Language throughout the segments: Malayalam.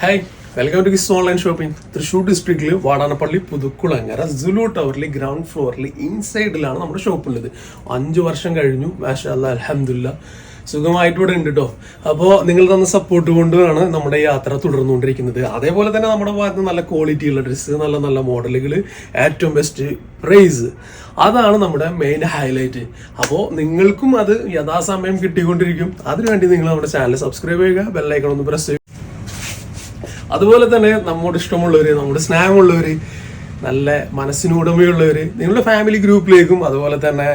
Hi welcome to Kiss online shopping Thrissur ഡിസ്ട്രിക്റ്റിൽ വാടാനപ്പള്ളി പുതുക്കുളങ്ങര സുലു ടവറിൽ ഗ്രൗണ്ട് ഫ്ലോറിൽ ഇൻസൈഡിലാണ് നമ്മുടെ ഷോപ്പുള്ളത് അഞ്ച് വർഷം കഴിഞ്ഞു മാഷാ അലഹമില്ല സുഖമായിട്ട് ഇവിടെ ഉണ്ട് കേട്ടോ അപ്പോൾ നിങ്ങൾ തന്ന സപ്പോർട്ട് കൊണ്ടാണ് നമ്മുടെ യാത്ര തുടർന്നുകൊണ്ടിരിക്കുന്നത്. അതേപോലെ തന്നെ നമ്മുടെ ഭാഗത്ത് നല്ല ക്വാളിറ്റി ഉള്ള ഡ്രസ്സ് നല്ല നല്ല മോഡലുകൾ ഏറ്റവും ബെസ്റ്റ് പ്രൈസ് അതാണ് നമ്മുടെ മെയിൻ ഹൈലൈറ്റ് അപ്പോൾ നിങ്ങൾക്കും അത് യഥാസമയം കിട്ടിക്കൊണ്ടിരിക്കും. അതിനുവേണ്ടി നിങ്ങൾ നമ്മുടെ ചാനൽ സബ്സ്ക്രൈബ് ചെയ്യുക ബെല്ലൈക്കൺ ഒന്ന് പ്രസ് ചെയ്യുക. അതുപോലെ തന്നെ നമ്മോട് ഇഷ്ടമുള്ളവര് നമ്മുടെ സ്നേഹമുള്ളവര് നല്ല മനസ്സിനുടമയുള്ളവര് നിങ്ങളുടെ ഫാമിലി ഗ്രൂപ്പിലേക്കും അതുപോലെ തന്നെ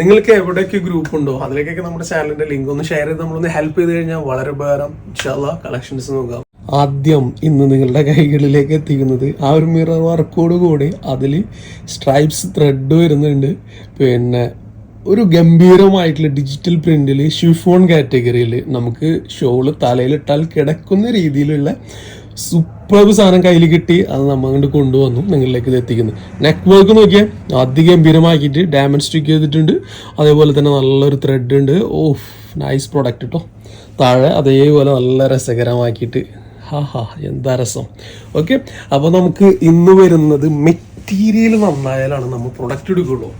നിങ്ങൾക്ക് എവിടെയൊക്കെ ഗ്രൂപ്പ് ഉണ്ടോ അതിലേക്കൊക്കെ നമ്മുടെ ചാനലിന്റെ ലിങ്ക് ഒന്ന് ഷെയർ ചെയ്ത് നമ്മളൊന്ന് ഹെൽപ്പ് ചെയ്ത് കഴിഞ്ഞാൽ വളരെ ഉപകാരം. ഇൻഷാല്ല കളക്ഷൻസ് നോക്കാം. ആദ്യം ഇന്ന് നിങ്ങളുടെ കൈകളിലേക്ക് എത്തിക്കുന്നത് ആ ഒരു മിറർ വർക്കോട് കൂടി അതിൽ സ്ട്രൈപ്സ് ത്രെഡ് വരുന്നുണ്ട്. പിന്നെ ഒരു ഗംഭീരമായിട്ടുള്ള ഡിജിറ്റൽ പ്രിന്റിൽ ഷിഫോൺ കാറ്റഗറിയിൽ നമുക്ക് ഷോൾ തലയിലിട്ടാൽ കിടക്കുന്ന രീതിയിലുള്ള സൂപ്പർ സാധനം കയ്യിൽ കിട്ടി. അത് നമ്മൾ കൊണ്ടുവന്നു. നിങ്ങളിലേക്ക് ഇത് എത്തിക്കുന്നു. നെക്ക് വർക്ക് നോക്കിയാൽ അതിഗംഭീരമാക്കിയിട്ട് ഡയമണ്ട് സ്റ്റിക്ക് ചെയ്തിട്ടുണ്ട്. അതേപോലെ തന്നെ നല്ലൊരു ത്രെഡ് ഉണ്ട്. ഓ നൈസ് പ്രോഡക്റ്റ് കേട്ടോ താഴെ അതേപോലെ നല്ല രസകരമാക്കിയിട്ട്. ഹാ ഹാ എന്താ രസം. ഓക്കെ അപ്പോൾ നമുക്ക് ഇന്ന് വരുന്നത് മെറ്റീരിയൽ നന്നായാലാണ് നമ്മൾ പ്രൊഡക്റ്റ് എടുക്കുള്ളൂ.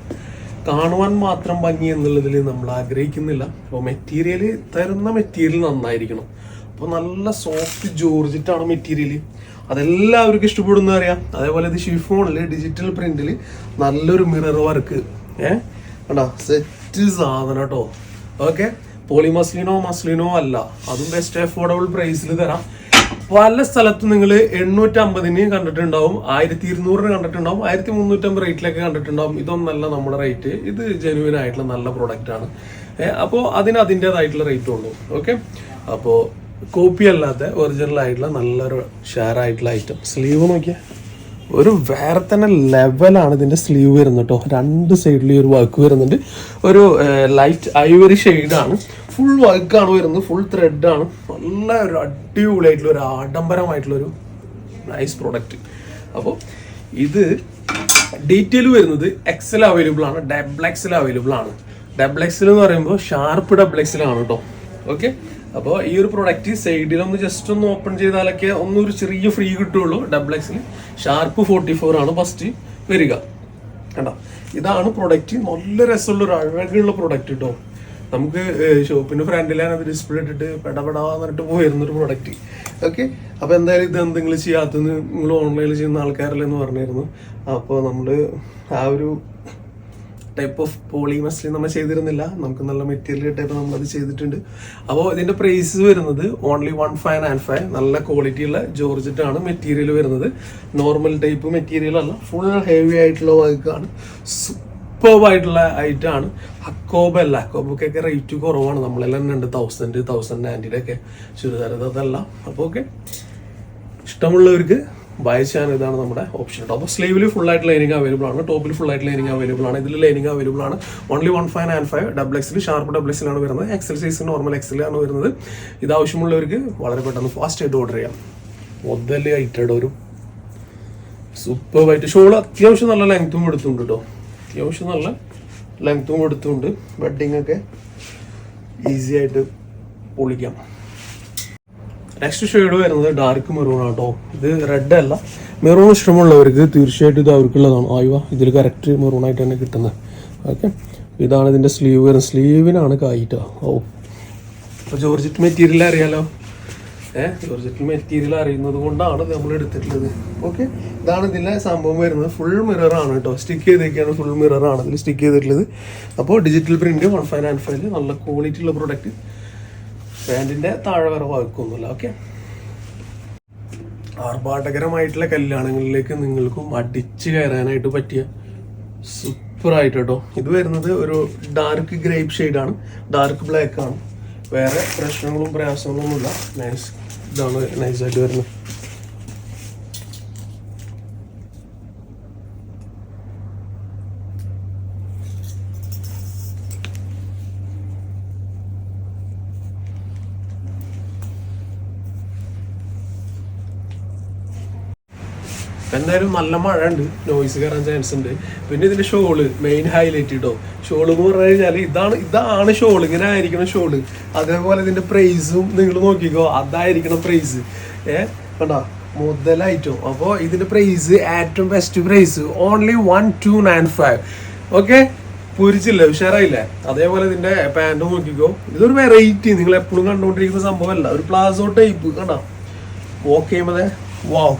കാണുവാൻ മാത്രം ഭംഗി എന്നുള്ളതിൽ നമ്മൾ ആഗ്രഹിക്കുന്നില്ല അപ്പോൾ മെറ്റീരിയൽ തരുന്ന മെറ്റീരിയൽ നന്നായിരിക്കണം. അപ്പോൾ നല്ല സോഫ്റ്റ് ജോർജിറ്റാണ് മെറ്റീരിയൽ അതെല്ലാവർക്കും ഇഷ്ടപ്പെടുന്ന അറിയാം. അതേപോലെ ഇത് ഷിഫോണിൽ ഡിജിറ്റൽ പ്രിന്റിൽ നല്ലൊരു മിറർ വർക്ക് ഏഹ് കണ്ടാ? സെറ്റ് സാധനം കേട്ടോ ഓക്കെ? പോളി മസ്ലിനോ മസ്ലിനോ അല്ല. അതും ബെസ്റ്റ് അഫോർഡബിൾ പ്രൈസിൽ തരാം. പല സ്ഥലത്തും നിങ്ങൾ എണ്ണൂറ്റി അമ്പതിന് കണ്ടിട്ടുണ്ടാവും. ആയിരത്തി ഇരുന്നൂറിന് കണ്ടിട്ടുണ്ടാവും. ആയിരത്തി മുന്നൂറ്റമ്പത് റേറ്റിലൊക്കെ കണ്ടിട്ടുണ്ടാവും. ഇതൊന്നല്ല നമ്മുടെ റേറ്റ് ഇത് ജെനുവിൻ ആയിട്ടുള്ള നല്ല പ്രോഡക്റ്റ് ആണ്. അപ്പോൾ അതിന് അതിന്റെതായിട്ടുള്ള റേറ്റ് ഉള്ളൂ. ഓക്കെ? അപ്പോൾ കോപ്പി അല്ലാത്ത ഒറിജിനൽ ആയിട്ടുള്ള നല്ലൊരു ഷെയർ ആയിട്ടുള്ള ഐറ്റം സ്ലീവ് നോക്കിയാൽ ഒരു വേറെ തന്നെ ലെവലാണ് ഇതിന്റെ സ്ലീവ് വരുന്നത് കേട്ടോ. രണ്ട് സൈഡിൽ ഒരു വർക്ക് വരുന്നുണ്ട്. ഒരു ലൈറ്റ് ഐവറി ഷെയ്ഡാണ് ഫുൾ വർക്കാണ് വരുന്നത്. ഫുൾ ത്രെഡാണ് നല്ല ഒരു അടിപൊളിയായിട്ടുള്ള ഒരു ആഡംബരമായിട്ടുള്ള ഒരു നൈസ് പ്രോഡക്റ്റ് അപ്പോൾ ഇത് ഡീറ്റെയിൽ വരുന്നത് എക്സൽ അവൈലബിൾ ആണ്. ഡബിൾ എക്സൽ അവൈലബിൾ ആണ്. ഡബിൾ എക്സൽ എന്ന് പറയുമ്പോൾ ഷാർപ്പ് ഡബിൾ എക്സൽ ആണ് കേട്ടോ. ഓക്കെ അപ്പോൾ ഈ ഒരു പ്രൊഡക്റ്റ് സൈഡിൽ ഒന്ന് ജസ്റ്റ് ഒന്ന് ഓപ്പൺ ചെയ്താലൊക്കെ ഒന്നൊരു ചെറിയ ഫ്രീ കിട്ടുള്ളൂ double XL sharp forty four ആണ് ഫസ്റ്റ് വരിക. കണ്ടോ? ഇതാണ് പ്രൊഡക്റ്റ് നല്ല രസമുള്ള ഒരു അഴകുള്ള പ്രൊഡക്റ്റ് കേട്ടോ നമുക്ക് ഷോപ്പിന്റെ ഫ്രണ്ടിലാണ് അത് ഡിസ്പ്ലേ ഇട്ടിട്ട് പെടപെടാന്ന് പറഞ്ഞിട്ട് പോയിരുന്നൊരു പ്രൊഡക്റ്റ് ഓക്കെ അപ്പോൾ എന്തായാലും ഇത് എന്തെങ്കിലും ചെയ്യാത്തത് നിങ്ങൾ ഓൺലൈനിൽ ചെയ്യുന്ന ആൾക്കാരല്ലെന്ന് പറഞ്ഞിരുന്നു. അപ്പോൾ നമ്മൾ ആ ഒരു ടൈപ്പ് ഓഫ് പോളി നമ്മൾ ചെയ്തിരുന്നില്ല. നമുക്ക് നല്ല മെറ്റീരിയൽ ടൈപ്പ് നമ്മൾ അത് ചെയ്തിട്ടുണ്ട്. അപ്പോൾ ഇതിന്റെ പ്രൈസ് വരുന്നത് only one five and five നല്ല ക്വാളിറ്റി ഉള്ള ജോർജറ്റ് ആണ് മെറ്റീരിയൽ വരുന്നത്. നോർമൽ ടൈപ്പ് മെറ്റീരിയൽ അല്ല. ഫുൾ ഹെവി ആയിട്ടുള്ള വർക്കാണ് സൂപ്പർബ് ആയിട്ടുള്ള ഐറ്റം ആണ്. അക്കോബ അല്ല. അക്കോബൊക്കെ റേറ്റ് കുറവാണ്. നമ്മളെല്ലാം രണ്ട് തൗസൻഡ് തൗസൻഡ് നയന്റിയുടെ ഒക്കെ ചുരിദാർ അതല്ല അപ്പോൾ ഓക്കെ ഇഷ്ടമുള്ളവർക്ക് ബൈ ചെയ്യാൻ ഇതാണ് നമ്മുടെ ഓപ്ഷൻ കേട്ടോ അപ്പോൾ സ്ലീവിൽ ഫുൾ ആയിട്ട് ലൈനിങ് അവൈലബിൾ ആണ്. ടോപ്പിൽ ഫുൾ ആയിട്ട് ലൈനിങ് അവൈലബിൾ ആണ്. ഇതിൽ ലൈനിങ് അവൈലബിൾ ആണ്. Only one five and five double XL sharp double എക്സിലാണ് വരുന്നത്. എക്സൽ സൈസ് നോർമൽ എക്സിലാണ് വരുന്നത്. ഇത് ആവശ്യമുള്ളവർക്ക് വളരെ പെട്ടെന്ന് ഫാസ്റ്റ് ആയിട്ട് ഓർഡർ ചെയ്യാം. മുതൽ ഐറ്റഡ് ഒരു വൈറ്റ് ഷോൾ അത്യാവശ്യം നല്ല ലെങ്ത്തും എടുത്തുണ്ട് കേട്ടോ അത്യാവശ്യം നല്ല ലെങ്ത്തും എടുത്തുണ്ട് വെഡിങ് ഒക്കെ ഈസി ആയിട്ട് പൊളിക്കാം. നെക്സ്റ്റ് ഷെയ്ഡ് വരുന്നത് ഡാർക്ക് മെറൂൺ ആട്ടോ. ഇത് റെഡ് അല്ല. മെറൂൺ ഇഷ്ടമുള്ളവർക്ക് തീർച്ചയായിട്ടും ഇത് അവർക്കുള്ളതാണ്. ആയുവ ഇതിൽ കറക്റ്റ് മെറൂൺ ആയിട്ട് തന്നെ കിട്ടുന്നത് ഓക്കെ ഇതാണ് ഇതിന്റെ സ്ലീവ് വരുന്നത് സ്ലീവിനാണ് കായിട്ടോ. ഓ. അപ്പോൾ ജോർജറ്റ് മെറ്റീരിയൽ അറിയാലോ? ഏഹ് ജോർജറ്റ് മെറ്റീരിയൽ അറിയുന്നത് കൊണ്ടാണ് നമ്മൾ എടുത്തിട്ടുള്ളത്. ഓക്കെ ഇതാണ് ഇതിലെ സംഭവം വരുന്നത്. ഫുൾ മിററാണ് കേട്ടോ. സ്റ്റിക്ക് ചെയ്തേക്കാണ് ഫുൾ മിററാണ് ഇതിൽ സ്റ്റിക്ക് ചെയ്തിട്ടുള്ളത്. അപ്പോൾ digital print one five nine five നല്ല ക്വാളിറ്റി ഉള്ള പ്രൊഡക്റ്റ് പാന്റിന്റെ താഴെ വരെ വഴക്കൊന്നുമില്ല ഓക്കെ ആർഭാടകരമായിട്ടുള്ള കല്യാണങ്ങളിലേക്ക് നിങ്ങൾക്കും അടിച്ചു കയറാനായിട്ട് പറ്റിയ സൂപ്പറായിട്ട്? കേട്ടോ ഇത് വരുന്നത് ഒരു ഡാർക്ക് ഗ്രേപ്പ് ഷെയ്ഡാണ് ഡാർക്ക് ബ്ലാക്ക് ആണ്. വേറെ പ്രശ്നങ്ങളും പ്രയാസങ്ങളും ഒന്നുമില്ല നൈസ് ഇതാണ് നൈസായിട്ട് വരുന്നത് എന്തായാലും നല്ല മഴ ഉണ്ട് നോയ്സ് കയറാൻ ചാൻസ് ഉണ്ട്. പിന്നെ ഇതിന്റെ ഷോൾ മെയിൻ ഹൈലൈറ്റ് കേട്ടോ ഷോൾ എന്ന് പറഞ്ഞു കഴിഞ്ഞാൽ ഇതാണ് ഇതാണ് ഷോൾ ഇങ്ങനെ ആയിരിക്കണം ഷോൾ അതേപോലെ ഇതിന്റെ പ്രൈസും നിങ്ങൾ നോക്കിക്കോ അതായിരിക്കണം പ്രൈസ് ഏ? കണ്ട? മുതലായിട്ടോ. അപ്പോൾ ഇതിന്റെ പ്രൈസ് ഏറ്റവും best price only one two nine five okay പൊരിച്ചില്ല? ഉഷാറായില്ലേ? അതേപോലെ ഇതിന്റെ പാന്റ് നോക്കിക്കോ. ഇതൊരു വെറൈറ്റി നിങ്ങൾ എപ്പോഴും കണ്ടുകൊണ്ടിരിക്കുന്ന സംഭവമല്ല. ഒരു പ്ലാസോ ടൈപ്പ് കണ്ടോ? വോക്ക് ചെയ്യുമ്പോൾ വാവ്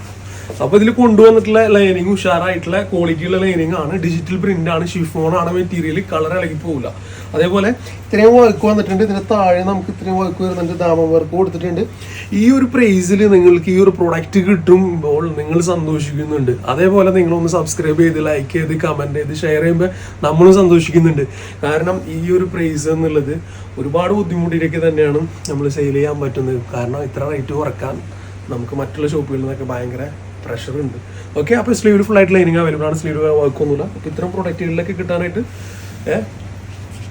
അപ്പൊ ഇതിൽ കൊണ്ടുവന്നിട്ടുള്ള ലൈനിങ് ഉഷാറായിട്ടുള്ള ക്വാളിറ്റിയുള്ള ലൈനിങ് ആണ്. ഡിജിറ്റൽ പ്രിന്റ് ആണ് ഷിഫോൺ ആണ് മെറ്റീരിയൽ കളർ ഇളകി പോകില്ല അതേപോലെ ഇത്രയും വർക്ക് വന്നിട്ടുണ്ട്. ഇതിന് താഴെ നമുക്ക് ഇത്രയും വർക്ക് വരുന്നുണ്ട്. ദാമം വർക്ക് കൊടുത്തിട്ടുണ്ട്. ഈ ഒരു പ്രൈസിൽ നിങ്ങൾക്ക് ഈ ഒരു പ്രൊഡക്റ്റ് കിട്ടുമ്പോൾ നിങ്ങൾ സന്തോഷിക്കുന്നുണ്ട്. അതേപോലെ നിങ്ങളൊന്ന് സബ്സ്ക്രൈബ് ചെയ്ത് ലൈക്ക് ചെയ്ത് കമന്റ് ചെയ്ത് ഷെയർ ചെയ്യുമ്പോൾ നമ്മളും സന്തോഷിക്കുന്നുണ്ട്. കാരണം ഈ ഒരു പ്രൈസ് എന്നുള്ളത് ഒരുപാട് ബുദ്ധിമുട്ടിലേക്ക് തന്നെയാണ് നമ്മൾ സെയിൽ ചെയ്യാൻ പറ്റുന്നത്. കാരണം ഇത്ര റേറ്റ് കുറയ്ക്കാൻ നമുക്ക് മറ്റുള്ള ഷോപ്പുകളിൽ നിന്നൊക്കെ ഭയങ്കര പ്രഷർ ഉണ്ട് ഓക്കെ അപ്പോൾ സ്ലീവ് ഫുൾ ആയിട്ട് ലൈനിങ് അവൈലബിൾ ആണ് സ്ലീവ് വർക്കൊന്നുമില്ല അപ്പോൾ ഇത്തരം പ്രൊഡക്റ്റുകളിലൊക്കെ കിട്ടാനായിട്ട്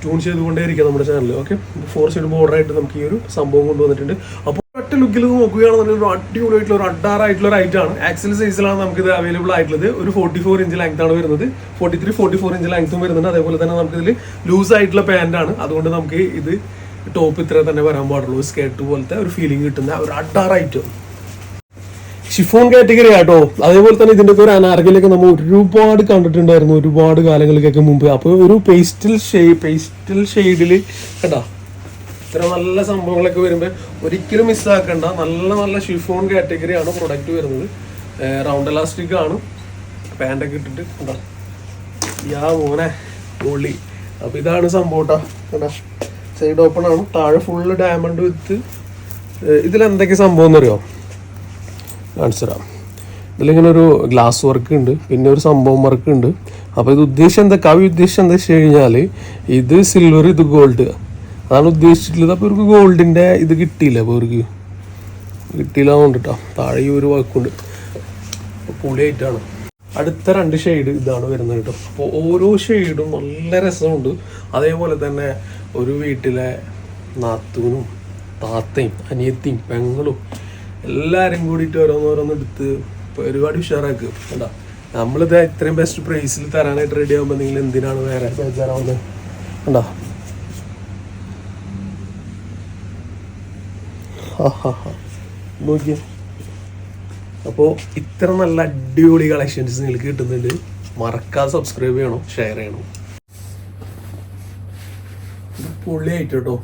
ട്യൂൺ ചെയ്തുകൊണ്ടേ ഇരിക്കുക നമ്മുടെ channel okay four side border ആയിട്ട് നമുക്ക് ഈ ഒരു സംഭവം കൊണ്ടുവന്നിട്ടുണ്ട്. അപ്പോൾ ഒറ്റ ലുക്കിൽ നോക്കുകയാണെന്നുണ്ടെങ്കിൽ ഒരു അടിപൊളിയായിട്ടുള്ള ഒരു അഡാറായിട്ടുള്ള ഒരു ഐറ്റാണ് ആക്സൽ സൈസിലാണ് നമുക്ക് ഇത് അവൈലബിൾ ആയിട്ടുള്ളത്. ഒരു ഫോർട്ടി ഫോർ ഇഞ്ച് ആണ് വരുന്നത്. Forty three forty four inch ലെങ്ത്തും വരുന്നുണ്ട്. അതേപോലെ തന്നെ നമുക്ക് ഇതിൽ ലൂസ് ആയിട്ടുള്ള പാന്റ് ആണ്. അതുകൊണ്ട് നമുക്ക് ഇത് ടോപ്പ് ഇത്ര തന്നെ വരാൻ പാടുള്ളൂ. സ്കേർട്ട് പോലത്തെ ഒരു ഫീലിംഗ് കിട്ടുന്ന ഒരു ഐറ്റം ഷിഫോൺ കാറ്റഗറി ആട്ടോ. അതേപോലെ തന്നെ ഇതിന്റെ ഒരു അനാർക്കലൊക്കെ നമ്മൾ ഒരുപാട് കണ്ടിട്ടുണ്ടായിരുന്നു ഒരുപാട് കാലങ്ങൾക്കൊക്കെ മുമ്പ്. അപ്പോൾ ഒരു പേസ്റ്റൽ ഷെയ്ഡ് പേസ്റ്റൽ ഷെയ്ഡിൽ കേട്ടോ ഇത്ര നല്ല സംഭവങ്ങളൊക്കെ വരുമ്പോൾ ഒരിക്കലും മിസ്സാക്കണ്ട നല്ല നല്ല ഷിഫോൺ കാറ്റഗറി ആണ് പ്രൊഡക്റ്റ് വരുന്നത്. റൗണ്ട് എലാസ്റ്റിക് ആണ്. പാന്റൊക്കെ ഇട്ടിട്ട് കണ്ടോ? യാ മോനെ പൊള്ളി അപ്പോൾ ഇതാണ് സംഭവം കേട്ടോ സൈഡ് ഓപ്പൺ ആണ്. താഴെ ഫുള്ള് ഡയമണ്ട് വിത്ത് ഇതിലെന്തൊക്കെ സംഭവം എന്നറിയോ? കാണിച്ചു തരാം ഇതിലിങ്ങനെ ഒരു ഗ്ലാസ് വർക്ക് ഉണ്ട് പിന്നെ ഒരു സംഭവം വർക്ക് ഉണ്ട്. അപ്പോൾ ഇത് ഉദ്ദേശം എന്താ? കവി ഉദ്ദേശം എന്താ വെച്ച് കഴിഞ്ഞാൽ ഇത് സിൽവർ ഇത് ഗോൾഡ് അതാണ് ഉദ്ദേശിച്ചിട്ടുള്ളത്. അപ്പോൾ ഇവർക്ക് ഗോൾഡിന്റെ ഇത് കിട്ടിയില്ല? അപ്പോൾ ഇവർക്ക് കിട്ടിയില്ല കൊണ്ടിട്ടോ താഴെ ഒരു വർക്കുണ്ട് പൊളിയായിട്ടാണ്. അടുത്ത രണ്ട് ഷെയ്ഡ് ഇതാണ് വരുന്നത് കേട്ടോ അപ്പോൾ ഓരോ ഷെയ്ഡും നല്ല രസമുണ്ട്. അതേപോലെ തന്നെ ഒരു വീട്ടിലെ നാത്തൂനും താത്തയും അനിയത്തിയും പെങ്ങളും എല്ലാവരും കൂടിയിട്ട് ഓരോന്നോരോന്ന് എടുത്ത് ഒരുപാട് ഉഷാറാക്കുക കണ്ടാ? നമ്മളിത് ഇത്രയും ബെസ്റ്റ് പ്രൈസിൽ തരാനായിട്ട് റെഡി ആകുമ്പോൾ നിങ്ങൾ എന്തിനാണ് വേറെ ബേജാറാവുന്നത് കണ്ടാ? നോക്കിയേ. അപ്പോൾ ഇത്ര നല്ല അടിപൊളി കളക്ഷൻസ് നിങ്ങൾക്ക് കിട്ടുന്നുണ്ട്. മറക്കാതെ സബ്സ്ക്രൈബ് ചെയ്യണം ഷെയർ ചെയ്യണം. പൊള്ളിയായിട്ട് കേട്ടോ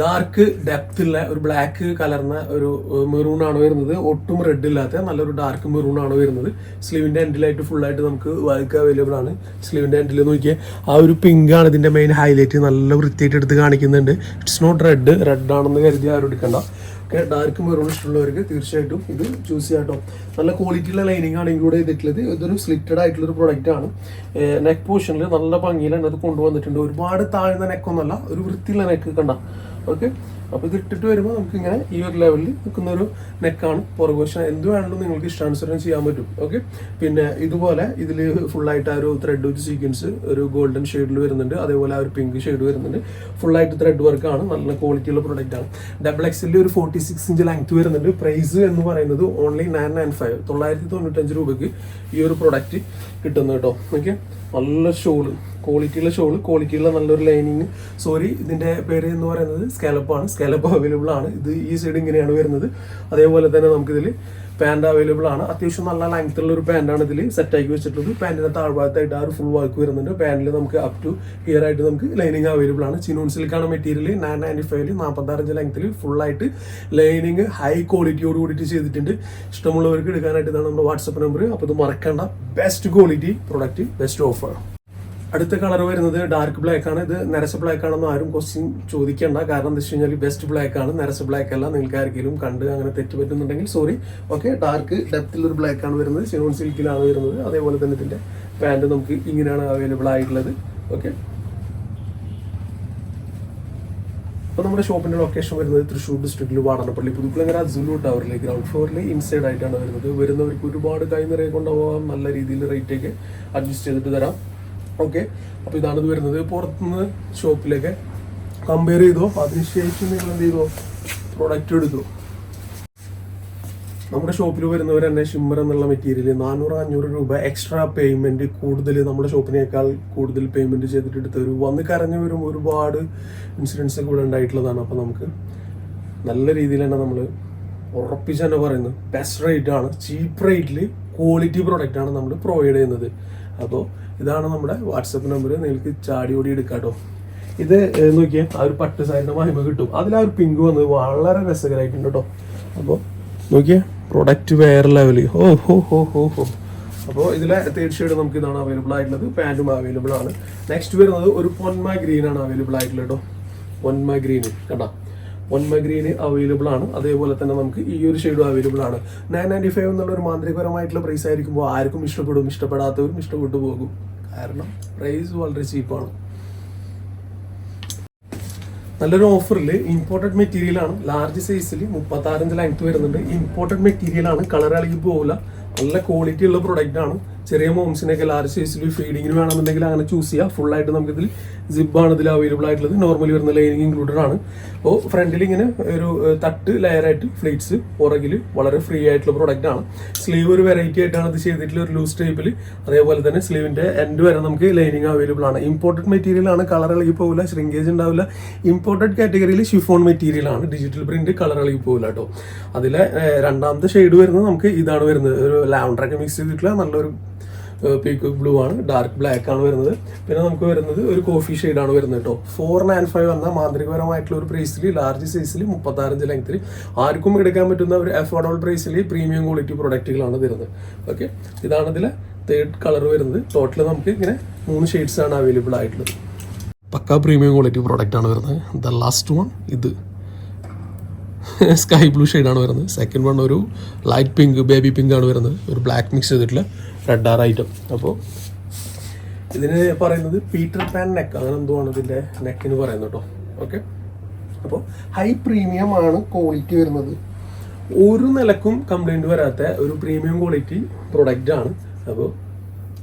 ഡാർക്ക് ഡെപ്ത് ഉള്ള ഒരു ബ്ലാക്ക് കലർന്ന ഒരു മെറൂൺ ആണ് വരുന്നത്. ഒട്ടും റെഡ് ഇല്ലാത്ത നല്ലൊരു ഡാർക്ക് മെറൂൺ ആണ് വരുന്നത്. സ്ലീവിന്റെ എൻഡിലായിട്ട് ഫുൾ ആയിട്ട് നമുക്ക് വർക്ക് അവൈലബിൾ ആണ്. സ്ലീവിന്റെ എൻഡിൽ നോക്കിയാൽ ആ ഒരു പിങ്ക് ആണ് ഇതിന്റെ മെയിൻ ഹൈലൈറ്റ് നല്ല വൃത്തിയായിട്ട് എടുത്ത് കാണിക്കുന്നുണ്ട്. ഇറ്റ്സ് നോട്ട് റെഡ് റെഡ് ആണെന്ന് കരുതി ആരും എടുക്കണ്ട. ഓക്കെ ഡാർക്ക് മെറൂൺ ഇഷ്ടമുള്ളവർക്ക് തീർച്ചയായിട്ടും ഇത് ചൂസ് ചെയ്യാട്ടോ നല്ല ക്വാളിറ്റിയുള്ള ലൈനിങ് ആണ് ഇൻക്ലൂഡ് ചെയ്തിട്ടുള്ളത്. ഇതൊരു സ്ലിറ്റഡ് ആയിട്ടുള്ള ഒരു പ്രൊഡക്റ്റ് ആണ് നെക്ക് പോർഷനിൽ നല്ല ഭംഗിയിലാണ് അത് കൊണ്ടുവന്നിട്ടുണ്ട്. ഒരുപാട് താഴ്ന്ന നെക്കൊന്നല്ല ഒരു വൃത്തിയുള്ള നെക്ക് കണ്ട. ഓക്കെ അപ്പോൾ ഇത് ഇട്ടിട്ട് വരുമ്പോൾ നമുക്ക് ഇങ്ങനെ ഈ ഒരു ലെവലിൽ നിൽക്കുന്ന ഒരു നെക്കാണ് പുറകു വശം എന്ത് വേണമെങ്കിലും നിങ്ങൾക്ക് ഇഷ്ടാനുസരണം ചെയ്യാൻ പറ്റും. ഓക്കെ പിന്നെ ഇതുപോലെ ഇതിൽ ഫുള്ളായിട്ട് ആ ഒരു ത്രെഡ് വിത്ത് സീക്വൻസ് ഒരു ഗോൾഡൻ ഷെയ്ഡിൽ വരുന്നുണ്ട്. അതേപോലെ ആ ഒരു പിങ്ക് ഷെയ്ഡ് വരുന്നുണ്ട്. ഫുള്ളായിട്ട് ത്രെഡ് വർക്ക് ആണ്. നല്ല ക്വാളിറ്റിയുള്ള പ്രൊഡക്റ്റ് ആണ്. ഡബിൾ എക്സിൽ ഒരു ഫോർട്ടി സിക്സ് ഇഞ്ച് ലെങ്ത് വരുന്നുണ്ട്. പ്രൈസ് എന്ന് പറയുന്നത് ഓൺലി നയൻ നയൻ ഫൈവ് തൊള്ളായിരത്തി തൊണ്ണൂറ്റഞ്ച് രൂപയ്ക്ക് ഈ ഒരു പ്രൊഡക്റ്റ് കിട്ടുന്നു കേട്ടോ ഓക്കെ നല്ല ഷോൾ ക്വാളിറ്റിയുള്ള ഷോൾ ക്വാളിറ്റിയുള്ള നല്ലൊരു ലൈനിങ് സോറി ഇതിന്റെ പേര് എന്ന് പറയുന്നത് സ്കാലപ്പ് ആണ്. സ്കാലപ്പ് അവൈലബിൾ ആണ്. ഇത് ഈ സൈഡ് ഇങ്ങനെയാണ് വരുന്നത്. അതേപോലെ തന്നെ നമുക്ക് നമുക്കിതിൽ പാന്റ് അവൈലബിൾ ആണ്. അത്യാവശ്യം നല്ല ലെങ്ത് ഉള്ള ഒരു പാന്റാണ് ഇതിൽ സെറ്റ് ആക്കി വെച്ചിട്ടുള്ളത്. പാന്റിന്റെ താഴ്ഭാഗത്തായിട്ട് ആ ഒരു ഫുൾ വർക്ക് വരുന്നുണ്ട് പാന്റിൽ നമുക്ക് അപ് ടു ഇയർ ആയിട്ട് നമുക്ക് ലൈനിങ് അവൈലബിൾ ആണ്. ചിനോൺ സിൽക്കാണ് മെറ്റീരിയൽ നയൻ നയന്റി ഫൈവിൽ നാൽപ്പത്താറഞ്ച് ലെങ്ത്തിൽ ഫുൾ ആയിട്ട് ലൈനിങ് ഹൈ ക്വാളിറ്റിയോട് കൂടിയിട്ട് ചെയ്തിട്ടുണ്ട്. ഇഷ്ടമുള്ളവർക്ക് എടുക്കാനായിട്ട് ഇതാണ് നമ്മുടെ വാട്സപ്പ് നമ്പർ അപ്പോൾ ഇത് മറക്കേണ്ട. Best quality product best offer അടുത്ത കളർ വരുന്നത് ഡാർക്ക് ബ്ലാക്ക് ആണ്. ഇത് നരസ ബ്ലാക്ക് ആണെന്ന് ആരും ക്വസ്റ്റ്യൻ ചോദിക്കേണ്ട. കാരണം എന്താ വെച്ച് കഴിഞ്ഞാൽ ബെസ്റ്റ് ബ്ലാക്ക് ആണ്. നരസ ബ്ലാക്ക് അല്ല. നിങ്ങൾക്ക് ആർക്കെങ്കിലും കണ്ട് അങ്ങനെ തെറ്റ് പറ്റുന്നുണ്ടെങ്കിൽ സോറി ഓക്കെ ഡാർക്ക് ഡെപ്തിൽ ഒരു ബ്ലാക്ക് ആണ് വരുന്നത്. സിനോൺ സിൽക്കിലാണ് വരുന്നത്. അതേപോലെ തന്നെ ഇതിന്റെ പാന്റ് നമുക്ക് ഇങ്ങനെയാണ് അവൈലബിൾ ആയിട്ടുള്ളത്. ഓക്കെ അപ്പോൾ നമ്മുടെ ഷോപ്പിന്റെ ലൊക്കേഷൻ വരുന്നത് തൃശ്ശൂർ ഡിസ്ട്രിക്റ്റിൽ വാടനപ്പള്ളി പുതുക്കുളങ്ങര സുലു ടവറിൽ ഗ്രൗണ്ട് ഫ്ലോറിൽ ഇൻസൈഡ് ആയിട്ടാണ് വരുന്നത്. വരുന്നവർക്ക് ഒരുപാട് കൈ നിറയെ കൊണ്ടുപോകാം. നല്ല രീതിയിൽ റേറ്റ് ഒക്കെ അഡ്ജസ്റ്റ് ചെയ്തിട്ട് തരാം. ഓക്കെ. അപ്പോൾ ഇതാണ് ഇത് വരുന്നത്. പുറത്തുനിന്ന് ഷോപ്പിലൊക്കെ കമ്പയർ ചെയ്തോ? അതിനുശേഷം നിങ്ങൾ എന്ത് ചെയ്തോ? പ്രൊഡക്റ്റ് എടുത്തു? നമ്മുടെ ഷോപ്പിൽ വരുന്നവർ തന്നെ ഷിമ്മർ എന്നുള്ള മെറ്റീരിയൽ നാനൂറ് അഞ്ഞൂറ് രൂപ എക്സ്ട്രാ പേയ്മെന്റ് കൂടുതൽ നമ്മുടെ ഷോപ്പിനേക്കാൾ കൂടുതൽ പേയ്മെന്റ് ചെയ്തിട്ട് എടുത്തവർ വന്ന് കരഞ്ഞവരും ഒരുപാട് ഇൻസിഡൻസ് ഇവിടെ ഉണ്ടായിട്ടുള്ളതാണ്. അപ്പോൾ നമുക്ക് നല്ല രീതിയിൽ തന്നെ നമ്മൾ ഉറപ്പിച്ച് തന്നെ പറയുന്നത് ബെസ്റ്റ് റേറ്റ് ആണ്. ചീപ്പ് റേറ്റിൽ ക്വാളിറ്റി പ്രൊഡക്റ്റ് ആണ് നമ്മൾ പ്രൊവൈഡ് ചെയ്യുന്നത്. അപ്പോൾ ഇതാണ് നമ്മുടെ വാട്സപ്പ് നമ്പർ നിങ്ങൾക്ക് ചാടി ഓടി എടുക്കാം കേട്ടോ ഇത് നോക്കിയാൽ നോക്കിയേ ആ ഒരു പട്ട് സാരിന്റെ മഹിമ കിട്ടും. അതിൽ ആ ഒരു പിങ്ക് വന്നത് വളരെ രസകരമായിട്ടുണ്ട് കേട്ടോ അപ്പോൾ നോക്കിയേ പ്രൊഡക്റ്റ് വേറെ ലെവൽ ഓ ഹോ ഹോ ഹോ ഹോ. അപ്പോൾ ഇതിലെ തീർച്ചയായിട്ടും നമുക്ക് ഇതാണ് അവൈലബിൾ ആയിട്ടുള്ളത്. പാന്റും അവൈലബിൾ ആണ്. നെക്സ്റ്റ് വരുന്നത് ഒരു പൊന്മ ഗ്രീൻ ആണ് അവൈലബിൾ ആയിട്ടുള്ളത് കേട്ടോ പൊന്മ ഗ്രീൻ കണ്ടോ? പൊന്മ ഗ്രീന് അവൈലബിൾ ആണ്. അതേപോലെ തന്നെ നമുക്ക് ഈ ഒരു ഷെയ്ഡും അവൈലബിൾ ആണ്. നയൻ നയന്റി ഫൈവ് എന്നുള്ള ഒരു മാന്ത്രികപരമായിട്ടുള്ള പ്രൈസ് ആയിരിക്കുമ്പോൾ ആർക്കും ഇഷ്ടപ്പെടും ഇഷ്ടപ്പെടാത്തവരും ഇഷ്ടപ്പെട്ടു പോകും. കാരണം പ്രൈസ് വളരെ ചീപ്പാണ് നല്ലൊരു ഓഫറിൽ ഇമ്പോർട്ടഡ് മെറ്റീരിയൽ ആണ്. ലാർജ് സൈസിൽ മുപ്പത്താറിഞ്ച് ലെങ്ത് വരുന്നുണ്ട്. ഇമ്പോർട്ടഡ് മെറ്റീരിയൽ ആണ്. കളർ ഇളകി പോകില്ല നല്ല ക്വാളിറ്റി ഉള്ള പ്രൊഡക്റ്റ് ആണ്. ചെറിയ മോംസിനൊക്കെ ലാർജ് സൈസിൽ ഫീഡിങ്ങിന് വേണമെന്നുണ്ടെങ്കിൽ അങ്ങനെ ചൂസ് ചെയ്യാം. ഫുൾ ആയിട്ട് നമുക്ക് ഇതിൽ സിബാണ് ഇതിൽ അവൈലബിൾ ആയിട്ടുള്ളത്. നോർമലി വരുന്ന ലൈനിങ് ഇൻക്ലൂഡഡ് ആണ്. അപ്പോൾ ഫ്രണ്ടിൽ ഇങ്ങനെ ഒരു തട്ട് ലെയർ ആയിട്ട് ഫ്ലീറ്റ്സ് പുറകിൽ വളരെ ഫ്രീ ആയിട്ടുള്ള പ്രൊഡക്റ്റ് ആണ്. സ്ലീവ് ഒരു വെറൈറ്റി ആയിട്ടാണ് ഇത് ചെയ്തിട്ടുള്ള ഒരു ലൂസ് ടൈപ്പിൽ അതേപോലെ തന്നെ സ്ലീവിന്റെ എൻഡ് വരെ നമുക്ക് ലൈനിങ് അവൈലബിൾ ആണ്. ഇമ്പോർട്ടഡ് മെറ്റീരിയൽ ആണ്. കളർ ഇളകി പോകില്ല ശ്രിങ്കേജ് ഉണ്ടാവില്ല. ഇമ്പോർട്ടഡ് കാറ്റഗറിയിൽ ഷിഫോൺ മെറ്റീരിയൽ ആണ്. ഡിജിറ്റൽ പ്രിന്റ് കളർ ഇളകി പോകില്ല കേട്ടോ അതിലെ രണ്ടാമത്തെ ഷെയ്ഡ് വരുന്നത് നമുക്ക് ഇതാണ് വരുന്നത്. ഒരു ലാവണ്ടറൊക്കെ മിക്സ് ചെയ്തിട്ടുള്ള നല്ലൊരു പീക്ക് ബ്ലൂ ആണ്. ഡാർക്ക് ബ്ലാക്ക് ആണ് വരുന്നത്. പിന്നെ നമുക്ക് വരുന്നത് ഒരു കോഫി ഷെയ്ഡ് ആണ് വരുന്നത് കേട്ടോ ഫോർ നയൻ ഫൈവ് എന്ന മാന്ത്രികപരമായിട്ടുള്ള ഒരു പ്രൈസിൽ ലാർജ് സൈസിൽ മുപ്പത്താറഞ്ച് ലെങ്ത്തിൽ ആർക്കും എടുക്കാൻ പറ്റുന്ന ഒരു അഫോർഡബിൾ പ്രൈസിൽ പ്രീമിയം ക്വാളിറ്റി പ്രൊഡക്റ്റുകളാണ് വരുന്നത് ഓക്കെ ഇതാണ് ഇതിലെ തേർഡ് കളർ വരുന്നത്. ടോട്ടൽ നമുക്ക് ഇങ്ങനെ മൂന്ന് ഷെയ്ഡ്സ് ആണ് അവൈലബിൾ ആയിട്ടുള്ളത്. പക്ക പ്രീമിയം ക്വാളിറ്റി പ്രോഡക്റ്റ് ആണ് വരുന്നത്. ദ ലാസ്റ്റ് വൺ ഇത്. സ്കൈ ബ്ലൂ ഷെയ്ഡാണ് വരുന്നത്. സെക്കൻഡ് വൺ ഒരു ലൈറ്റ് പിങ്ക് ബേബി പിങ്ക് ആണ് വരുന്നത്. ഒരു ബ്ലാക്ക് മിക്സ് ചെയ്തിട്ടുള്ള റെഡ് ആർ ഐറ്റം അപ്പോൾ ഇതിന് പറയുന്നത് പീറ്റർ പാൻ നെക്ക് അങ്ങനെ എന്തോ ആണ് ഇതിന്റെ നെക്കിന് പറയുന്നത് കേട്ടോ ഓക്കെ അപ്പോൾ ഹൈ പ്രീമിയം ആണ് ക്വാളിറ്റി വരുന്നത്. ഒരു നിലക്കും കംപ്ലൈന്റ് വരാത്ത ഒരു പ്രീമിയം ക്വാളിറ്റി പ്രൊഡക്റ്റ് ആണ്. അപ്പോൾ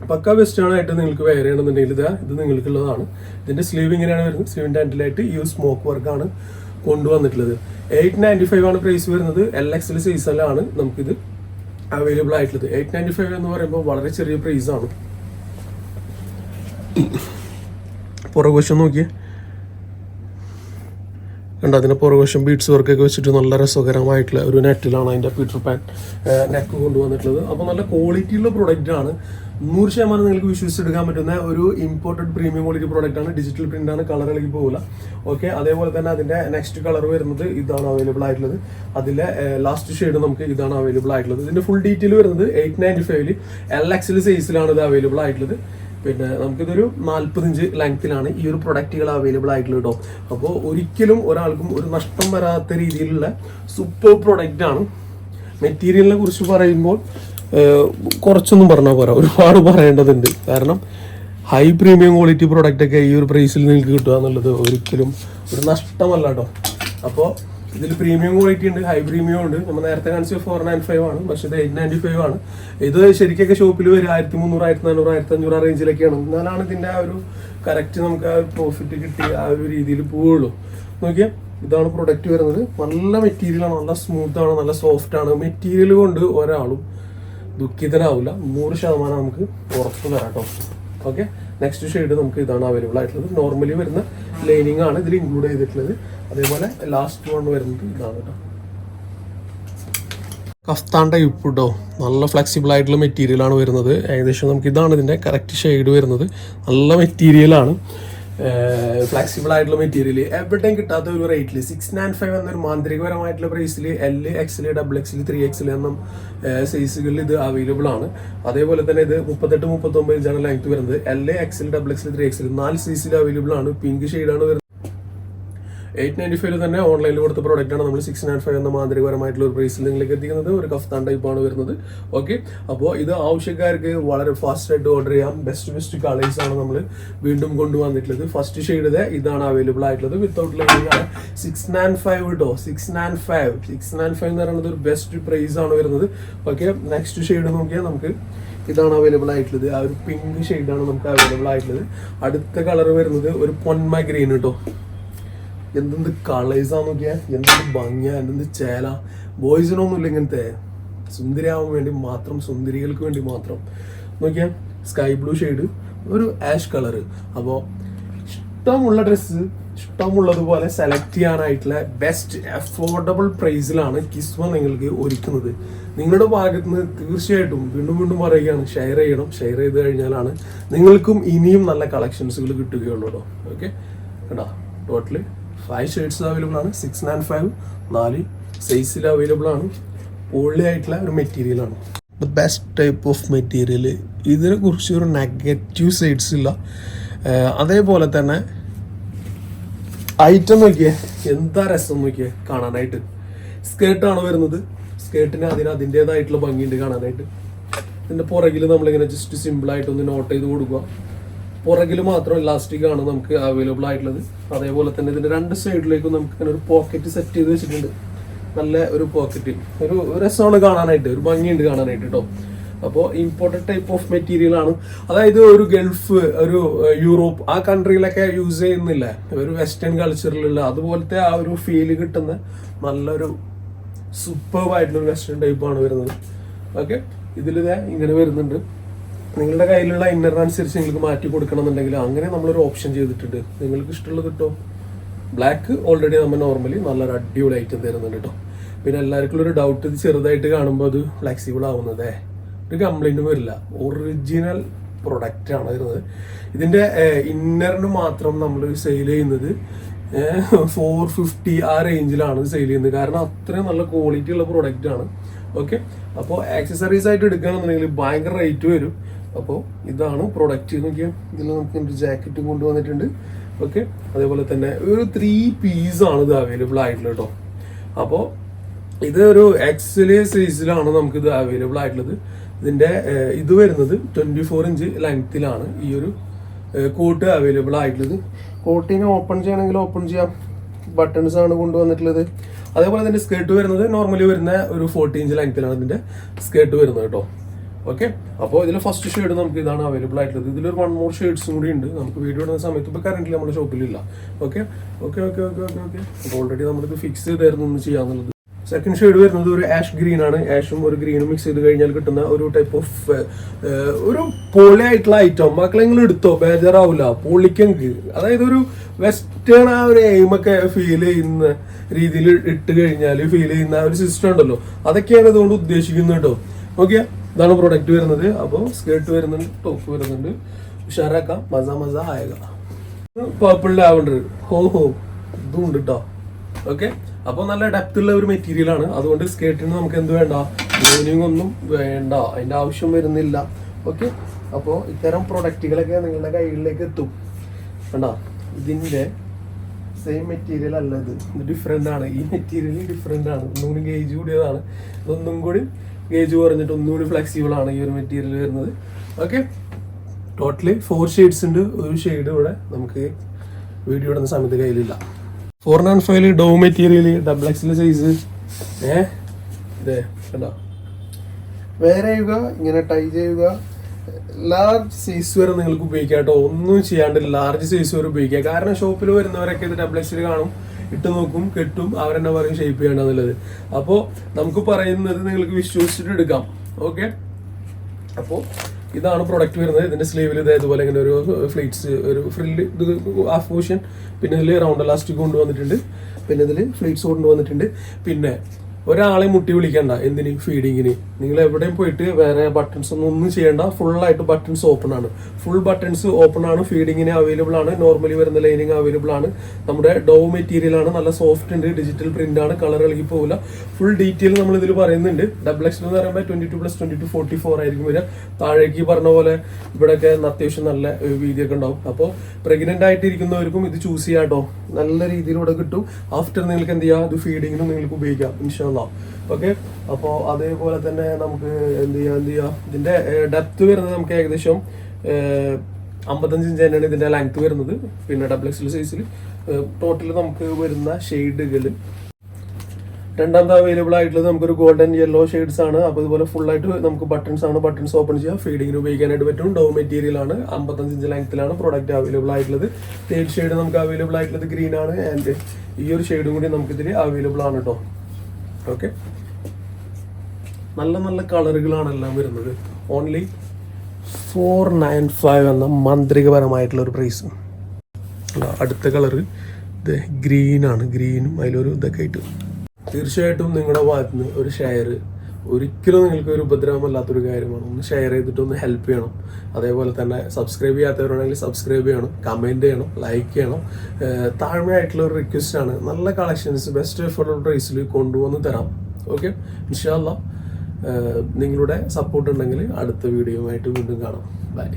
പക്ക വെസ്റ്റേൺ ആയിട്ട് നിങ്ങൾക്ക് വേറെ ചെയ്യണമെന്നുണ്ടെങ്കിൽ ഇതാ ഇത് നിങ്ങൾക്കുള്ളതാണ്. ഇതിന്റെ സ്ലീവ് ഇങ്ങനെയാണ് വരുന്നത്. സ്ലീവിന്റെ ഹാൻഡിലായിട്ട് ഈ സ്മോക്ക് വർക്കാണ് കൊണ്ടുവന്നിട്ടുള്ളത്. എയ്റ്റ് നയന്റി ഫൈവ് ആണ് പ്രൈസ് വരുന്നത്. എൽ എക്സിൽ സീസണിലാണ് നമുക്കിത് അവൈലബിൾ ആയിട്ടുള്ളത്. എയ്റ്റ് നയന്റി ഫൈവ് എന്ന് പറയുമ്പോൾ വളരെ ചെറിയ പ്രൈസ് ആണ്. പുറകുവശം നോക്കിയേ. കണ്ട അതിന്റെ പുറകുവശം ബീഡ്സ് വർക്കൊക്കെ വെച്ചിട്ട് നല്ല രസകരമായിട്ടുള്ള ഒരു നെറ്റിലാണ് അതിന്റെ പീറ്റർ പാൻ നെക്ക് കൊണ്ടുവന്നിട്ടുള്ളത്. അപ്പോൾ നല്ല ക്വാളിറ്റിയുള്ള പ്രൊഡക്റ്റാണ് നൂറ് ശതമാനം നിങ്ങൾക്ക് വിശ്വസിച്ചെടുക്കാൻ പറ്റുന്ന ഒരു ഇമ്പോർട്ടഡ് പ്രീമിയം ക്വാളിറ്റി പ്രോഡക്റ്റ് ആണ്. ഡിജിറ്റൽ പ്രിന്റ് ആണ്. കളർ ഇളകി പോകില്ല ഓക്കെ അതേപോലെ തന്നെ അതിന്റെ നെക്സ്റ്റ് കളർ വരുന്നത് ഇതാണ് അവൈലബിൾ ആയിട്ടുള്ളത്. അതിലെ ലാസ്റ്റ് ഷെയ്ഡ് നമുക്ക് ഇതാണ് അവൈലബിൾ ആയിട്ടുള്ളത്. ഇതിന്റെ ഫുൾ ഡീറ്റെയിൽ വരുന്നത് എയ്റ്റ് നയന്റി ഫൈവിൽ എൽ എക്സിൽ സൈസിലാണ് ഇത് അവൈലബിൾ ആയിട്ടുള്ളത്. പിന്നെ നമുക്കിതൊരു നാൽപ്പത്തഞ്ച് ലെങ്ത്തിലാണ് ഈ ഒരു പ്രൊഡക്റ്റുകൾ അവൈലബിൾ ആയിട്ടുള്ളത് കേട്ടോ അപ്പോൾ ഒരിക്കലും ഒരാൾക്കും ഒരു നഷ്ടം വരാത്ത രീതിയിലുള്ള സൂപ്പർ പ്രൊഡക്റ്റ് ആണ്. മെറ്റീരിയലിനെ കുറിച്ച് പറയുമ്പോൾ കുറച്ചൊന്നും പറഞ്ഞാൽ പോരാ. ഒരുപാട് പറയേണ്ടതുണ്ട്. കാരണം ഹൈ പ്രീമിയം ക്വാളിറ്റി പ്രൊഡക്റ്റ് ഒക്കെ ഈ ഒരു പ്രൈസിൽ നിങ്ങൾക്ക് കിട്ടുക എന്നുള്ളത് ഒരിക്കലും ഒരു നഷ്ടമല്ല കേട്ടോ അപ്പോൾ ഇതിൽ പ്രീമിയം ക്വാളിറ്റി ഉണ്ട് ഹൈ പ്രീമിയം ഉണ്ട്. നമ്മൾ നേരത്തെ കാണിച്ചത് ഫോർ നയൻ ഫൈവ് ആണ് പക്ഷേ ഇത് എയ്റ്റ് നയന്റി ഫൈവ് ആണ്. ഇത് ശരിക്കൊക്കെ ഷോപ്പിൽ വരും ആയിരത്തി മുന്നൂറ് ആയിരത്തി നാനൂറ് ആയിരത്തി അഞ്ഞൂറ് ആ റേഞ്ചിലൊക്കെയാണ് എന്നാലാണ് ഇതിന്റെ ആ ഒരു കറക്റ്റ് നമുക്ക് ആ പ്രോഫിറ്റ് കിട്ടി ആ ഒരു രീതിയിൽ പോവുള്ളൂ. നോക്കിയാൽ ഇതാണ് പ്രൊഡക്റ്റ് വരുന്നത്. നല്ല മെറ്റീരിയലാണ് നല്ല സ്മൂത്ത് ആണ് നല്ല സോഫ്റ്റ് ആണ്. മെറ്റീരിയൽ കൊണ്ട് ഒരാളും ദുഃഖിതനാവില്ല നൂറ് ശതമാനം നമുക്ക് ഉറപ്പ് തരാം കേട്ടോ. ഓക്കെ നെക്സ്റ്റ് ഷെയ്ഡ് നമുക്ക് ഇതാണ് അവൈലബിൾ ആയിട്ടുള്ളത്. നോർമലി വരുന്ന ലൈനിങ് ആണ് ഇതിൽ ഇൻക്ലൂഡ് ചെയ്തിട്ടുള്ളത്. അതേപോലെ ലാസ്റ്റ് വൺ വരുന്നത് ഇതാണ് കേട്ടോ. കഫ്താൻ കേട്ടോ നല്ല ഫ്ലെക്സിബിൾ ആയിട്ടുള്ള മെറ്റീരിയൽ ആണ് വരുന്നത്. ഏകദേശം നമുക്ക് ഇതാണ് ഇതിന്റെ കറക്റ്റ് ഷെയ്ഡ് വരുന്നത്. നല്ല മെറ്റീരിയലാണ് ഫ്ലെക്സിബിൾ ആയിട്ടുള്ള മെറ്റീരിയൽ എവിടെയും കിട്ടാത്ത ഒരു റേറ്റിൽ സിക്സ് നയൻ ഫൈവ് എന്നൊരു മാന്ത്രികപരമായിട്ടുള്ള പ്രൈസിൽ എൽ എക്സിൽ ഡബിൾ എക്സിൽ ത്രീ എക്സിൽ എന്ന സൈസുകളിൽ ഇത് അവൈലബിൾ ആണ്. അതേപോലെ തന്നെ ഇത് മുപ്പത്തെട്ട് മുപ്പത്തൊമ്പത് ഇഞ്ചാണ് ലെങ്ത് വരുന്നത്. എൽ എക്സിൽ ഡബിൾ എക്സിൽ ത്രീ എക്സിൽ നാല് സൈസിൽ അവൈലബിൾ ആണ്. പിങ്ക് ഷെയ്ഡാണ് വരുന്നത്. എയ്റ്റ് നയന്റി ഫൈവ് തന്നെ ഓൺലൈനിൽ കൊടുത്ത പ്രോഡക്റ്റ് ആണ് നമ്മൾ സിക്സ് നയൻ ഫൈവ് എന്ന മാന്ത്രികപരമായിട്ടുള്ള ഒരു പ്രൈസിൽ നിങ്ങളിലേക്ക് എത്തിക്കുന്നത്. ഒരു കഫ്താൻ ടൈപ്പാണ് വരുന്നത്. ഓക്കെ അപ്പോൾ ഇത് ആവശ്യക്കാർക്ക് വളരെ ഫാസ്റ്റ് ആയിട്ട് ഓർഡർ ചെയ്യാം. ബെസ്റ്റ് ബെസ്റ്റ് കളേഴ്സ് ആണ് നമ്മൾ വീണ്ടും കൊണ്ടുവന്നിട്ടുള്ളത്. ഫസ്റ്റ് ഷെയ്ഡ് ഇതാണ് അവൈലബിൾ ആയിട്ടുള്ളത്. വിത്തൗട്ട് ലൈനിങ്ങാണ് സിക്സ് നയൻ ഫൈവ് കേട്ടോ six nine five six nine five എന്ന് പറയുന്നത് ഒരു ബെസ്റ്റ് പ്രൈസ് ആണ് വരുന്നത്. ഓക്കെ നെക്സ്റ്റ് ഷെയ്ഡ് നോക്കിയാൽ നമുക്ക് ഇതാണ് അവൈലബിൾ ആയിട്ടുള്ളത്. ആ ഒരു പിങ്ക് ഷെയ്ഡാണ് നമുക്ക് അവൈലബിൾ ആയിട്ടുള്ളത്. അടുത്ത കളർ വരുന്നത് ഒരു പൊന്മ ഗ്രീൻ കേട്ടോ എന്തെന്ത് കളേഴ്സാന്ന് നോക്കിയാൽ എന്തെന്ത് ഭംഗിയ എന്തെന്ത് ചേല. ബോയ്സിനൊന്നുമില്ല ഇങ്ങനത്തെ. സുന്ദരിയാവാൻ വേണ്ടി മാത്രം സുന്ദരികൾക്ക് വേണ്ടി മാത്രം. നോക്കിയാൽ സ്കൈ ബ്ലൂ ഷെയ്ഡ് ഒരു ആഷ് കളറ് അപ്പോൾ ഇഷ്ടമുള്ള ഡ്രസ്സ് ഇഷ്ടമുള്ളതുപോലെ സെലക്ട് ചെയ്യാനായിട്ടുള്ള ബെസ്റ്റ് അഫോർഡബിൾ പ്രൈസിലാണ് കിസ്മ നിങ്ങൾക്ക് ഒരുക്കുന്നത്. നിങ്ങളുടെ ഭാഗത്ത് നിന്ന് തീർച്ചയായിട്ടും വീണ്ടും വീണ്ടും പറയുകയാണ് ഷെയർ ചെയ്യണം ഷെയർ ചെയ്ത് കഴിഞ്ഞാലാണ് നിങ്ങൾക്കും ഇനിയും നല്ല കളക്ഷൻസുകൾ കിട്ടുകയുള്ളൂ കേട്ടോ ഓക്കെ കേട്ടോ ടോട്ടൽ ഫൈവ് ഷെയ്ഡ്സ് അവൈലബിൾ ആണ്. സിക്സ് നയൻ ഫൈവ് നാല് സൈസിൽ അവൈലബിൾ ആണ്. പൊള്ളി ആയിട്ടുള്ള ഒരു മെറ്റീരിയൽ ആണ്. The best type of material ഇതിനെ കുറിച്ച് ഒരു നെഗറ്റീവ് സൈഡ്സ് ഇല്ല. അതേപോലെ തന്നെ ഐറ്റം നോക്കിയേ എന്താ രസം നോക്കിയേ കാണാനായിട്ട്? സ്കേർട്ടാണ് വരുന്നത്. സ്കേർട്ടിന് അതിന് അതിന്റെതായിട്ടുള്ള ഭംഗിയുണ്ട് കാണാനായിട്ട്. ഇതിന്റെ പുറകിൽ നമ്മളിങ്ങനെ ജസ്റ്റ് ഒന്ന് നോട്ട് ചെയ്ത് കൊടുക്കുക. പുറകിൽ മാത്രം ഇലാസ്റ്റിക് ആണ് നമുക്ക് അവൈലബിൾ ആയിട്ടുള്ളത്. അതേപോലെ തന്നെ ഇതിന്റെ രണ്ട് സൈഡിലേക്കും നമുക്ക് ഇങ്ങനെ ഒരു പോക്കറ്റ് സെറ്റ് ചെയ്ത് വെച്ചിട്ടുണ്ട്. നല്ല ഒരു പോക്കറ്റ് ഒരു രസമാണ് കാണാനായിട്ട്. ഒരു ഭംഗിയുണ്ട് കാണാനായിട്ട് കേട്ടോ അപ്പോൾ ഇമ്പോർട്ടന്റ് ടൈപ്പ് ഓഫ് മെറ്റീരിയൽ ആണ്. അതായത് ഒരു ഗൾഫ് ഒരു യൂറോപ്പ് ആ കൺട്രിയിലൊക്കെ യൂസ് ചെയ്യുന്നില്ല. ഒരു വെസ്റ്റേൺ കൾച്ചറിലുള്ള അതുപോലത്തെ ആ ഒരു ഫീൽ കിട്ടുന്ന നല്ലൊരു സൂപ്പർബ് ആയിട്ടുള്ള ഒരു വെസ്റ്റേൺ ടൈപ്പ് ആണ് വരുന്നത്. ഓക്കെ ഇതിൽ ഇങ്ങനെ വരുന്നുണ്ട്. നിങ്ങളുടെ കയ്യിലുള്ള ഇന്നർ അനുസരിച്ച് നിങ്ങൾക്ക് മാറ്റി കൊടുക്കണമെന്നുണ്ടെങ്കിൽ അങ്ങനെ നമ്മളൊരു ഓപ്ഷൻ ചെയ്തിട്ടുണ്ട്. നിങ്ങൾക്ക് ഇഷ്ടമുള്ളത് കിട്ടോ? ബ്ലാക്ക് ഓൾറെഡി നമ്മൾ നോർമലി നല്ലൊരു അടിപൊളി ഐറ്റം തരുന്നുണ്ട് കേട്ടോ പിന്നെ എല്ലാവർക്കും ഒരു ഡൗട്ട് ഇത് ചെറുതായിട്ട് കാണുമ്പോൾ അത് ഫ്ലെക്സിബിൾ ആവുന്നതേ. ഒരു കംപ്ലൈന്റും വരില്ല. ഒറിജിനൽ പ്രൊഡക്റ്റ് ആണ് വരുന്നത് ഇതിന്റെ ഇന്നറിന് മാത്രം നമ്മൾ സെയിൽ ചെയ്യുന്നത് ഫോർ ഫിഫ്റ്റി ആ റേഞ്ചിലാണ് സെയിൽ ചെയ്യുന്നത്. കാരണം അത്രയും നല്ല ക്വാളിറ്റി ഉള്ള പ്രൊഡക്റ്റ് ആണ്. ഓക്കെ അപ്പോൾ ആക്സസറീസ് ആയിട്ട് എടുക്കുകയാണെന്നുണ്ടെങ്കിൽ ഭയങ്കര റേറ്റ് വരും. അപ്പോൾ ഇതാണ് പ്രൊഡക്റ്റ് നോക്കിയാൽ ഇതിൽ നമുക്ക് ഒരു ജാക്കറ്റും കൊണ്ടുവന്നിട്ടുണ്ട്. ഓക്കെ അതേപോലെ തന്നെ ഒരു ത്രീ ആണ് ഇത് അവൈലബിൾ ആയിട്ടുള്ളത് കേട്ടോ. അപ്പോൾ ഇത് ഒരു എക്സൽ സൈസിലാണ് നമുക്ക് ഇത് അവൈലബിൾ ആയിട്ടുള്ളത്. ഇതിന്റെ ഇത് വരുന്നത് ട്വന്റി ഫോർ ഇഞ്ച് ലെങ്ത്തിലാണ് ഈ ഒരു കോട്ട് അവൈലബിൾ ആയിട്ടുള്ളത്. കോട്ടിനെ ഓപ്പൺ ചെയ്യണമെങ്കിൽ ഓപ്പൺ ചെയ്യാം. ബട്ടൺസ് ആണ് കൊണ്ടുവന്നിട്ടുള്ളത്. അതേപോലെ തന്നെ സ്കേർട്ട് വരുന്നത് നോർമലി വരുന്ന ഒരു ഫോർട്ടി ഇഞ്ച് ലെങ്ത്തിലാണ് ഇതിന്റെ സ്കേർട്ട് വരുന്നത് കേട്ടോ. ഓക്കെ അപ്പോൾ ഇതിൽ ഫസ്റ്റ് ഷെയ്ഡ് നമുക്ക് ഇതാണ് അവൈലബിൾ ആയിട്ടുള്ളത്. ഇതിലൊരു വൺ മോർ ഷെയ്ഡ്സും കൂടി ഉണ്ട്. നമുക്ക് വീഡിയോ ഇടുന്ന സമയത്ത് ഇപ്പോൾ കറന്റ് നമ്മുടെ ഷോപ്പിലില്ല okay okay okay okay okay okay അപ്പോൾ ഓൾറെഡി നമ്മളിത് ഫിക്സ് ചെയ്തായിരുന്നു ഒന്ന് ചെയ്യാന്നുള്ളത്. സെക്കൻഡ് ഷെയ്ഡ് വരുന്നത് ഒരു ആഷ് ഗ്രീൻ ആണ്. ആഷും ഒരു ഗ്രീനും മിക്സ് ചെയ്ത് കഴിഞ്ഞാൽ കിട്ടുന്ന ഒരു ടൈപ്പ് ഓഫ് ഒരു പോളി ആയിട്ടുള്ള ഐറ്റം മക്കളെ നിങ്ങൾ എടുത്തോ? ബേജാറാവില്ല പൊളിക്കങ്ക്. അതായത് ഒരു വെസ്റ്റേൺ ആ ഒരു എയിമൊക്കെ ഫീൽ ചെയ്യുന്ന രീതിയിൽ ഇട്ട് കഴിഞ്ഞാൽ ഫീൽ ചെയ്യുന്ന ഒരു സിസ്റ്റം ഉണ്ടല്ലോ. അതൊക്കെയാണ് ഇതുകൊണ്ട് ഉദ്ദേശിക്കുന്നത് കേട്ടോ. ഓക്കെ ഇതാണ് പ്രൊഡക്റ്റ് വരുന്നത്. അപ്പോൾ സ്കേർട്ട് വരുന്നുണ്ട് ടോപ്പ് വരുന്നുണ്ട്. ഉഷാറാക്കാം. മസ മസ ആയക പേർപ്പിൾ ലാവണ്ടർ ഹോ ഹോ. ഇതും ഉണ്ട് കേട്ടോ ഓക്കെ അപ്പോൾ നല്ല ഡെപ്ത് ഉള്ള ഒരു മെറ്റീരിയൽ ആണ്. അതുകൊണ്ട് സ്കേർട്ടിന് നമുക്ക് എന്ത് വേണ്ട? ലൈനിങ് ഒന്നും വേണ്ട. അതിന്റെ ആവശ്യം വരുന്നില്ല. ഓക്കെ അപ്പോൾ ഇത്തരം പ്രൊഡക്റ്റുകളൊക്കെ നിങ്ങളുടെ കയ്യിലേക്ക് എത്തും. കണ്ടോ? ഇതിന്റെ സെയിം മെറ്റീരിയൽ അല്ല ഇത്. ഡിഫറെന്റ് ആണ്. ഈ മെറ്റീരിയൽ ഡിഫറെന്റ് ആണ്. ഒന്നും കൂടി ഗേജ് കൂടിയതാണ്. ഇതൊന്നും കൂടി ഗേജ് പറഞ്ഞിട്ട് ഒന്നുകൂടി ഫ്ലെക്സിബിൾ ആണ് ഈ ഒരു മെറ്റീരിയൽ വരുന്നത്. ഓക്കെ ടോട്ടലി ഫോർ ഷെയ്ഡ്സ് ഉണ്ട്. ഒരു ഷെയ്ഡ് ഇവിടെ നമുക്ക് വീഡിയോ ഇടുന്ന സമയത്ത് കയ്യിലില്ല. ഫോർ നയൻ ഫൈവ് ഡോ മെറ്റീരിയൽ ഡബിൾ എക്സിൽ സൈസ് ഏ? ഇതേ കണ്ടോ? വേറെ ചെയ്യുക ഇങ്ങനെ ടൈ ചെയ്യുക. ലാർജ് സൈസ് വരെ നിങ്ങൾക്ക് ഉപയോഗിക്കാം കേട്ടോ. ഒന്നും ചെയ്യാണ്ട് ലാർജ് സൈസ് വരെ ഉപയോഗിക്കാം. കാരണം ഷോപ്പിൽ വരുന്നവരൊക്കെ ഇത് ഡബിൾ എക്സിൽ കാണും. ഇട്ട് നോക്കും കെട്ടും അവരെന്നെ പറയും ഷേപ്പ് ചെയ്യണമെന്നുള്ളത്. അപ്പോൾ നമുക്ക് പറയുന്നത് നിങ്ങൾക്ക് വിശ്വസിച്ചിട്ട് എടുക്കാം. ഓക്കെ അപ്പോൾ ഇതാണ് പ്രൊഡക്റ്റ് വരുന്നത്. ഇതിന്റെ സ്ലീവിൽ ഇത് ഇതുപോലെ ഇങ്ങനെ ഒരു ഫ്ലീറ്റ്സ് ഒരു ഫ്രില്ല് ഇത് ഹാഫ് പോർഷൻ പിന്നെ ഇതിൽ റൗണ്ട് ഇലാസ്റ്റിക് കൊണ്ടുവന്നിട്ടുണ്ട് പിന്നെ ഇതിൽ ഫ്ലീറ്റ്സ് കൊണ്ടുവന്നിട്ടുണ്ട് പിന്നെ ഒരാളെ മുട്ടി വിളിക്കണ്ട. എന്തിന്? ഫീഡിങ്ങിന് നിങ്ങൾ എവിടെയും പോയിട്ട് വേറെ ബട്ടൺസ് ഒന്നും ഒന്നും ചെയ്യേണ്ട. ഫുൾ ആയിട്ട് ബട്ടൺസ് ഓപ്പൺ ആണ്. ഫുൾ ബട്ടൺസ് ഓപ്പൺ ആണ്. ഫീഡിങ്ങിന് അവൈലബിൾ ആണ്. നോർമലി വരുന്ന ലൈനിങ് അവൈലബിൾ ആണ്. നമ്മുടെ ഡോ മെറ്റീരിയൽ ആണ്. നല്ല സോഫ്റ്റ് ഉണ്ട്. ഡിജിറ്റൽ പ്രിന്റ് ആണ്. കളർ ഇളകി പോകില്ല ഫുൾ ഡീറ്റെയിൽ നമ്മൾ ഇതിൽ പറയുന്നുണ്ട്. ഡബിൾ എക്സ് എന്ന് പറയുമ്പോൾ twenty two plus twenty two forty four ആയിരിക്കും വരിക. താഴേക്ക് പറഞ്ഞ പോലെ ഇവിടെയൊക്കെ അത്യാവശ്യം നല്ല വീതിയൊക്കെ ഉണ്ടാവും. അപ്പോൾ പ്രഗ്നന്റ് ആയിട്ടിരിക്കുന്നവർക്കും ഇത് ചൂസ് ചെയ്യാം കേട്ടോ നല്ല രീതിയിലൂടെ കിട്ടും. ആഫ്റ്റർ നിങ്ങൾക്ക് എന്ത് ചെയ്യാം? ഇത് ഫീഡിങ്ങിനും നിങ്ങൾക്ക് ഉപയോഗിക്കാം. ഇൻഷാല്ല ഓക്കെ അപ്പോൾ അതേപോലെ തന്നെ നമുക്ക് എന്ത് ചെയ്യാം എന്ത് ചെയ്യാം? ഇതിന്റെ ഡെപ്ത് വരുന്നത് നമുക്ക് ഏകദേശം അമ്പത്തഞ്ച് ഇഞ്ച് തന്നെയാണ് ഇതിന്റെ ലെങ്ത് വരുന്നത്. പിന്നെ ഡബിൾ എക്സ് സൈസിൽ ടോട്ടൽ നമുക്ക് വരുന്ന ഷെയ്ഡുകൾ രണ്ടാമത്തെ അവൈലബിൾ ആയിട്ടുള്ളത് നമുക്കൊരു ഗോൾഡൻ യെല്ലോ ഷെയ്ഡ്സ് ആണ്. അപ്പോൾ ഇതുപോലെ ഫുൾ ആയിട്ട് നമുക്ക് ബട്ടൺസ് ആണ്. ബട്ടൺസ് ഓപ്പൺ ചെയ്യാം. ഫീഡിങ്ങിന് ഉപയോഗിക്കാനായിട്ട് പറ്റും. ഡോ മെറ്റീരിയൽ ആണ്. അമ്പത്തഞ്ച് ഇഞ്ച് ലെങ്ത്തിലാണ് പ്രോഡക്റ്റ് അവൈലബിൾ ആയിട്ടുള്ളത്. തേർഡ് ഷെയ്ഡ് നമുക്ക് അവൈലബിൾ ആയിട്ടുള്ളത് ഗ്രീൻ ആണ്. ആൻഡ് ഈ ഒരു ഷെയ്ഡും കൂടി നമുക്കിതിൽ അവൈലബിൾ ആണ് കേട്ടോ ഓക്കെ നല്ല നല്ല കളറുകളാണ് എല്ലാം വരുന്നത്. ഓൺലി ഫോർ നയൻ ഫൈവ് എന്ന മാന്ത്രികപരമായിട്ടുള്ള ഒരു പ്രൈസ് അടുത്ത കളറ് ഇത് ഗ്രീനാണ് ഗ്രീനും അതിലൊരു ഇതൊക്കെ ആയിട്ട്. തീർച്ചയായിട്ടും നിങ്ങളുടെ ഭാഗത്ത് നിന്ന് ഒരു ഷെയർ ഒരിക്കലും നിങ്ങൾക്ക് ഒരു ഉപദ്രവമല്ലാത്തൊരു കാര്യമാണ്. ഒന്ന് ഷെയർ ചെയ്തിട്ട് ഒന്ന് ഹെൽപ്പ് ചെയ്യണം. അതേപോലെ തന്നെ സബ്സ്ക്രൈബ് ചെയ്യാത്തവരുണ്ടെങ്കിൽ സബ്സ്ക്രൈബ് ചെയ്യണം കമന്റ് ചെയ്യണം ലൈക്ക് ചെയ്യണം. താഴ്മയായിട്ടുള്ള ഒരു റിക്വസ്റ്റ് ആണ്. നല്ല കളക്ഷൻസ് ബെസ്റ്റ് അഫോർഡബിൾ പ്രൈസിൽ കൊണ്ടുവന്ന് തരാം. ഓക്കെ ഇൻഷാല്ല നിങ്ങളുടെ സപ്പോർട്ട് ഉണ്ടെങ്കിൽ അടുത്ത വീഡിയോ ആയിട്ട് വീണ്ടും കാണാം. ബൈ